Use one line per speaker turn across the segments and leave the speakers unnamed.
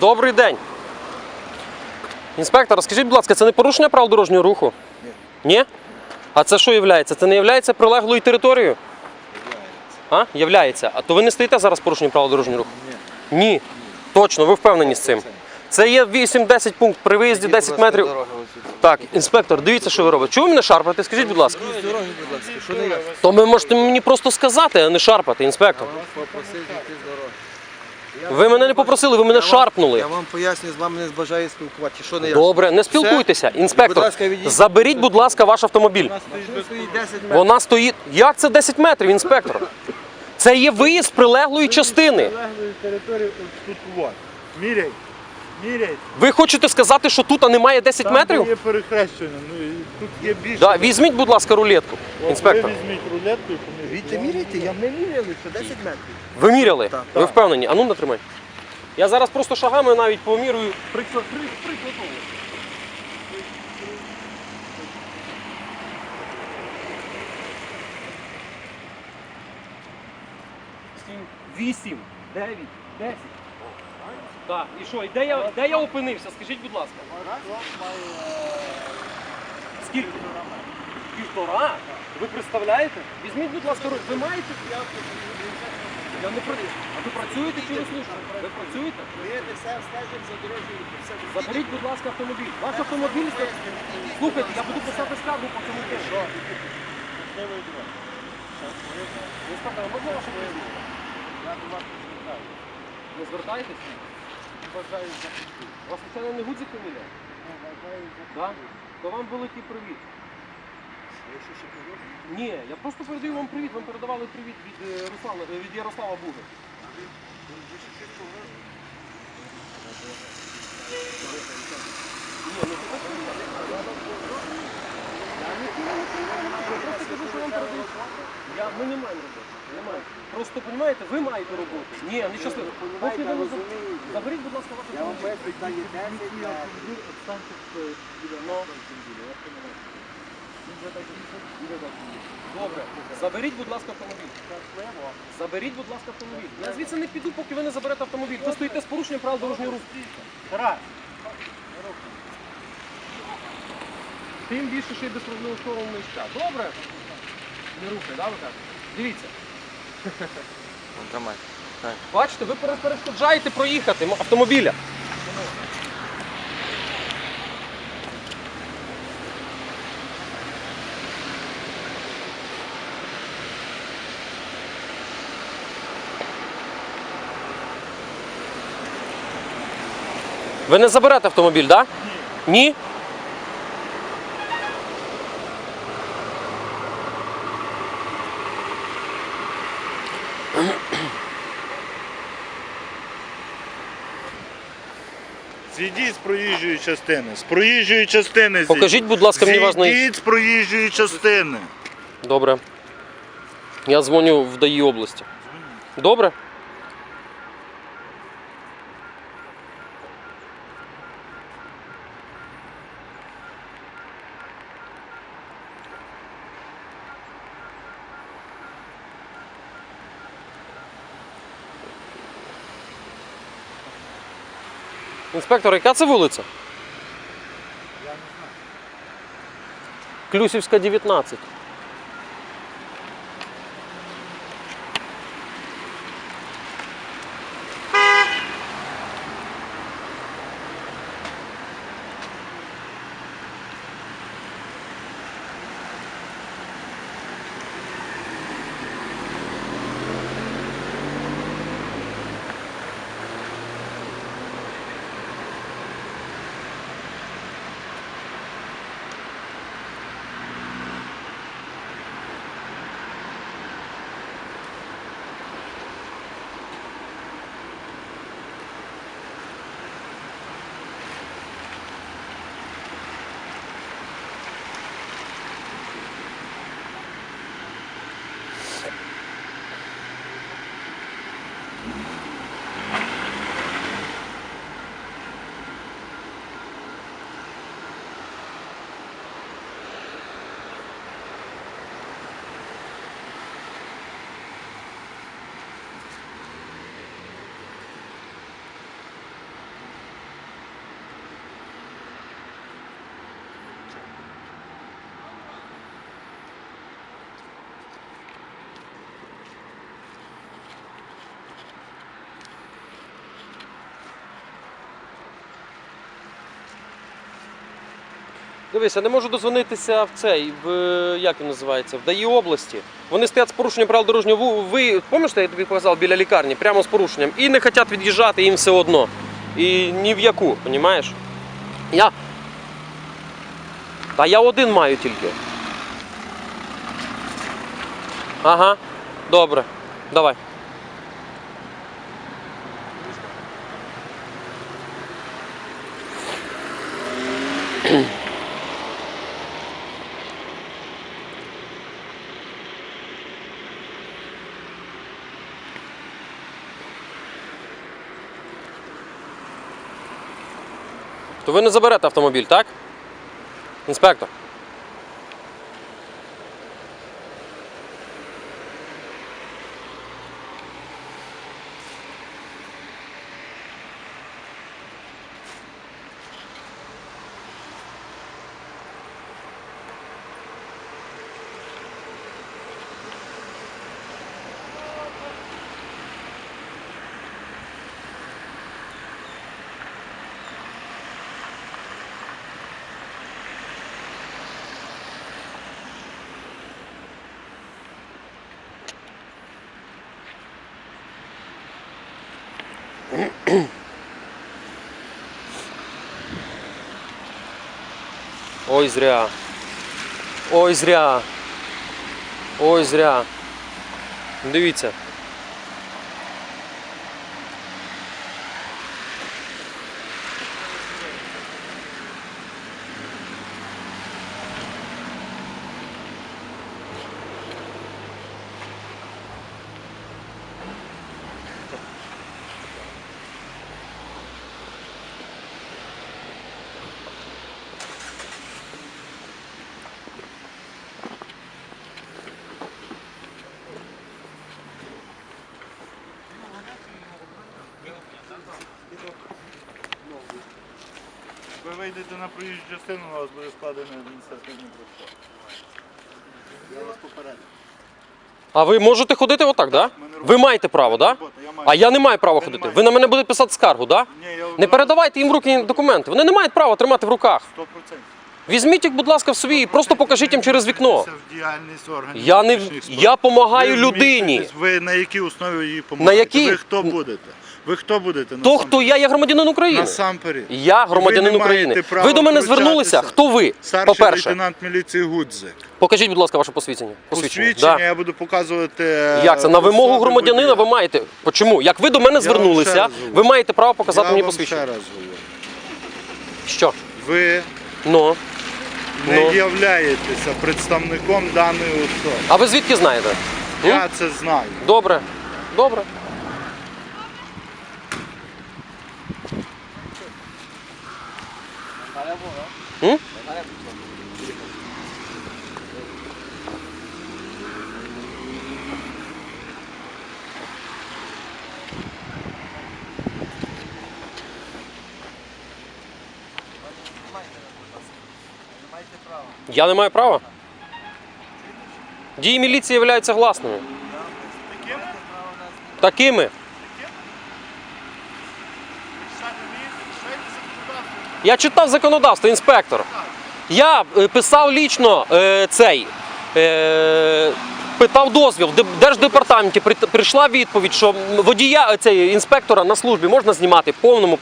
Добрий день. Інспектор, скажіть, будь ласка, це не порушення правил дорожнього руху? Ні. Ні? А це що є? Це не є прилеглою територією? А? Являється. А то ви не стоїте зараз порушенням правил дорожнього руху? Ні. Ні. Точно, ви впевнені з цим. Це є 8-10 пункт при виїзді 10 метрів. Так, інспектор, дивіться, що ви робите. Чого ви мене шарпаєте? Скажіть, будь ласка. То ви можете мені просто сказати, а не шарпати, інспектор. Ви мене не попросили, ви мене шарпнули.
Я вам поясню, з вами не бажаю спілкуватися. Що не я?
Добре, не спілкуйтеся. Інспектор,
Будь ласка, відійдіть.
заберіть, будь ласка, ваш автомобіль.
Вона стоїть 10 метрів.
Вона стоїть. Як це 10 метрів, інспектор? Це є виїзд з прилеглої частини.
Прилеглої території ось тут. Міряй. Міряй.
Ви хочете сказати, що тут немає 10
Там
метрів?
де є перехрещення. Ну, і тут є більше.
Да, візьміть, будь ласка, рулетку,
От
інспектор.
Ви візьміть рулетку і поміряйте.
Віте, міряйте, я не міряли, що 10 метрів.
Ви міряли?
Так.
Ви впевнені? А ну натримай. Я зараз просто шагами навіть помірюю. Приклад, при, прикладово. Сім, Вісім, дев'ять, десять. Так, і що, і де я, де я опинився? Скажіть, будь ласка. Скільки? Півтора? Ви представляєте? Візьміть, будь ласка, руку. Ви маєте? Я, я не працюю. А ви працюєте чи ви служите? Ви працюєте? Заберіть, будь ласка, автомобіль. Ваш автомобіль. Слухайте, я буду писати скаргу по цьому тижню. Інспектор, а можна ваше прізвище? Не звертаєтесь? У вас звичайно не гудзик фамілія? Да? То вам великий привіт. Ні, я просто передаю вам привіт. Вам передавали привіт від е, Руслана, е, від Ярослава Буги. Ні, ну це так Я не кину, не кину. Я просто кажу, що вам передаю. Я, ми не маємо роботи. Не. Просто, розумієте, ви маєте роботу. Ні, не щасливо. Поки ви не за- Заберіть, будь ласка, ваше автомобіль. Добре. Заберіть, будь ласка, автомобіль. Заберіть, будь ласка, автомобіль. Я звідси не піду, поки ви не заберете автомобіль. Ви стоїте з порушенням правил дорожнього руху. Тарас. Тим більше, що й безправного сторону місця. Добре. Не рухай, да, ви кажете? Дивіться.
Тримай.
Бачите, ви пере- перешкоджаєте проїхати автомобіля. Ви не заберете автомобіль, так? Да? Ні.
Зійдіть з проїжджої частини. З проїжджої частини зійдіть.
Покажіть, будь ласка, мені на-
Зійдіть з проїжджої частини.
Добре. Я дзвоню в ДАІ області. Добре? Інспектор, яка це вулиця? Я не знаю. Клюсівська, 19. Дивись, я не можу дозвонитися в цей, в як він називається, в ДАІ області. Вони стоять з порушенням правил дорожнього. Ви пам'ятаєте, я тобі показав біля лікарні, прямо з порушенням. І не хочуть від'їжджати їм все одно. І ні в яку, розумієш? Я. Та я один маю тільки. Ага, добре. Давай. То ви не заберете автомобіль, так? Інспектор. Ой, зря. Ой, зря. Ой, зря. Дивіться.
Ви вийдете на проїжджу частину, у вас буде складений адміністративний протокол. Я вас попередив.
А ви можете ходити отак, так? Да? Ви маєте право, так? Да? А я не маю права ходити. Ви на мене будете писати скаргу, так? Да? Не передавайте їм в руки документи. Вони не мають права тримати в руках.
100%.
Візьміть їх, будь ласка, в собі і просто покажіть їм через вікно. Я не я допомагаю людині.
Ви на якій основі її допомагаєте?
якій?
Ви хто будете? Ви хто будете?
То, хто я є громадянин України.
Насамперед.
Я громадянин
Ви
України. Ви до мене звернулися. Хто ви?
Старший
По-перше,
лейтенант міліції Гудзик.
покажіть, будь ласка, ваше посвідчення.
Посвідчення
Да.
я буду показувати.
Як це? На вимогу громадянина ви маєте. Чому? Як ви до мене
ще
звернулися,
раз говорю.
ви маєте право показати
я
мені
вам
посвідчення.
ще раз говорю.
Що?
Ви
Ну.
не
Ну.
являєтеся представником даної особи.
А ви звідки знаєте? М?
Я це знаю.
Добре. Добре. М? Я не маю права. Дії міліції являються гласними. Такими. Я читав законодавство, інспектор. Я е, писав лічно е, цей. Е, питав дозвіл в Держдепартаменті. Прийшла відповідь, що водія е, цей, інспектора на службі можна знімати в повному.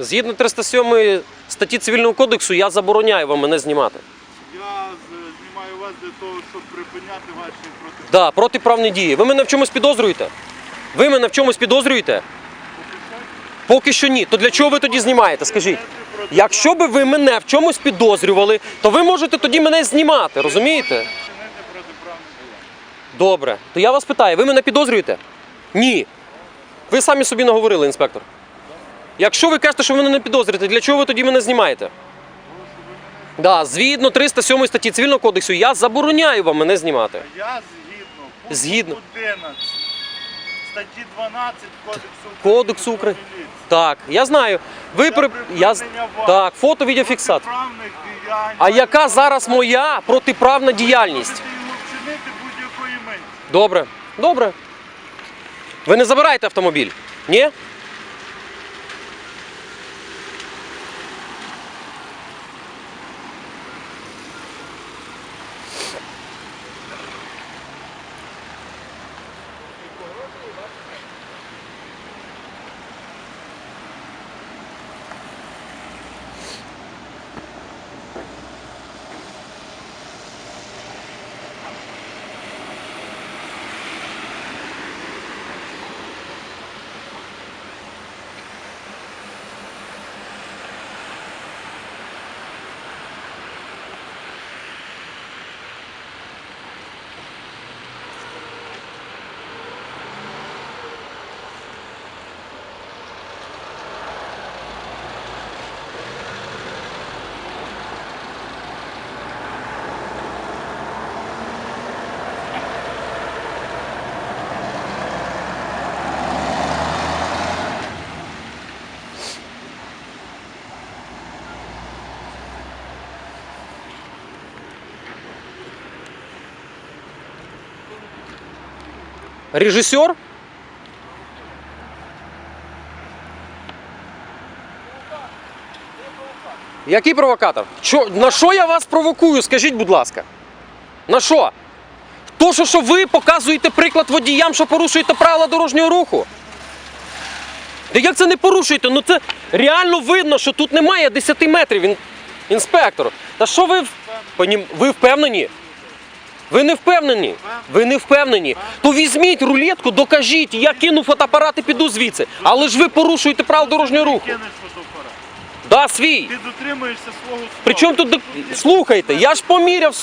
Згідно 307 статті Цивільного кодексу, я забороняю вам мене знімати.
Я знімаю вас для того, щоб припиняти ваші проти.
Да, протиправні дії. Ви мене в чомусь підозрюєте? Ви мене в чомусь підозрюєте? Поки що ні. То для чого ви тоді знімаєте? Скажіть. Якщо би ви мене в чомусь підозрювали, то ви можете тоді мене знімати, розумієте? Добре. То я вас питаю, ви мене підозрюєте? Ні. Ви самі собі наговорили, інспектор. Якщо ви кажете, що ви мене не підозрюєте, для чого ви тоді мене знімаєте? Да, згідно 307 статті Цивільного кодексу, я забороняю вам мене знімати.
Я згідно пункту
Згідно.
11 статті 12 Кодексу
Кодексу
про
України.
міліцію.
Так, я знаю. Ви при... я... з- Так, фото.
Протиправних діянь.
А яка зараз моя протиправна діяльність?
Можете його вчинити будь-якої миті.
Добре, добре. Ви не забираєте автомобіль? Ні? Режисер? Який провокатор? Що, на що я вас провокую? Скажіть, будь ласка. На що? То, що, що ви показуєте приклад водіям, що порушуєте правила дорожнього руху? Та як це не порушуєте? Ну це реально видно, що тут немає 10 метрів, ін... інспектор. Та що ви, в- ви впевнені? Ви не впевнені? Ви не впевнені? То візьміть рулетку, докажіть, я кину фотоапарат і піду звідси. Але ж ви порушуєте правила дорожнього руху.
Кинеш фотоапарат.
Да, свій.
Ти дотримуєшся свого слова.
Причому тут до- слухайте, я ж поміряв.